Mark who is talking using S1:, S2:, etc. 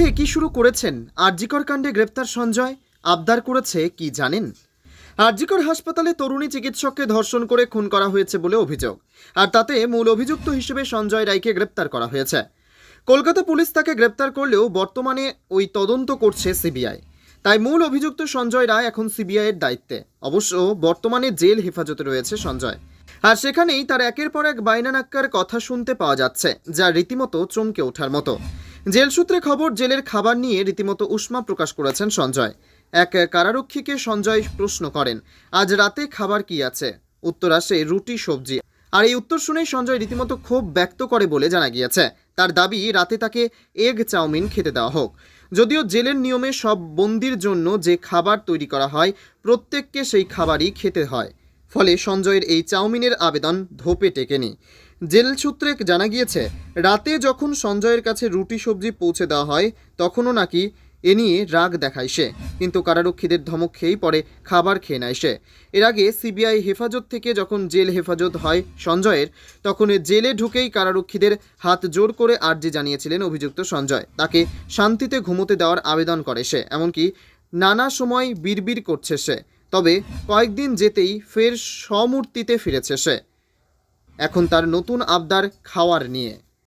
S1: মধ্যে কি শুরু করেছেন? আরজিকর কাণ্ডে গ্রেপ্তার সঞ্জয়, আবদার করেছে কি জানেন? আরজিকর হাসপাতালে তরুণী চিকিৎসককে ধর্ষণ করে খুন করা হয়েছে বলে অভিযোগ। আর তাতে মূল অভিযুক্ত হিসেবে সঞ্জয় রায়কে গ্রেপ্তার করা হয়েছে। কলকাতা পুলিশ তাকে গ্রেপ্তার করলেও বর্তমানে ওই তদন্ত করছে সিবিআই। তাই মূল অভিযুক্ত সঞ্জয় রায় এখন সিবিআইয়ের দায়িত্বে। অবশ্য বর্তমানে জেল হেফাজতে রয়েছে সঞ্জয়। আর সেখানেই তার একের পর এক বাইনানাক্কার কথা শুনতে পাওয়া যাচ্ছে, যা রীতিমতো চমকে ওঠার মতো। জেল সূত্রে খবর, জেলের খাবার নিয়ে রীতিমতো উষ্মা প্রকাশ করেছেন সঞ্জয়। এক কারারক্ষীকে সঞ্জয় প্রশ্ন করেন, আজ রাতে খাবার কি আছে? উত্তর আসে, রুটি, সবজি। আর এই উত্তর শুনেই সঞ্জয় রীতিমতো ক্ষোভ ব্যক্ত করে বলে জানা গিয়েছে, তার দাবি, রাতে তাকে এগ চাউমিন খেতে দেওয়া হোক। যদিও জেলের নিয়মে সব বন্দির জন্য যে খাবার তৈরি করা হয়, প্রত্যেককে সেই খাবারই খেতে হয়। ফলে সঞ্জয়ের এই চাউমিনের আবেদন ধোপে টেকেনি। জেল সূত্রে জানা গিয়েছে, রাতে যখন সঞ্জয়ের কাছে রুটি সবজি পৌঁছে দেওয়া হয়, তখনও নাকি এ নিয়ে রাগ দেখায় সে। কিন্তু কারারক্ষীদের ধমক খেয়েই পরে খাবার খেয়ে নেয় সে। এর আগে সিবিআই হেফাজত থেকে যখন জেল হেফাজত হয় সঞ্জয়ের, তখন জেলে ঢুকেই কারারক্ষীদের হাত জোর করে আর্জি জানিয়েছিলেন অভিযুক্ত সঞ্জয়। তাকে শান্তিতে ঘুমোতে দেওয়ার আবেদন করে সে, এমনকি নানা সময় বিড়বিড় করছে সে। তবে কয়েকদিন যেতেই ফের স্বমূর্তিতে ফিরেছে সে। এখন তার নতুন আবদার খাওয়ার নিয়ে।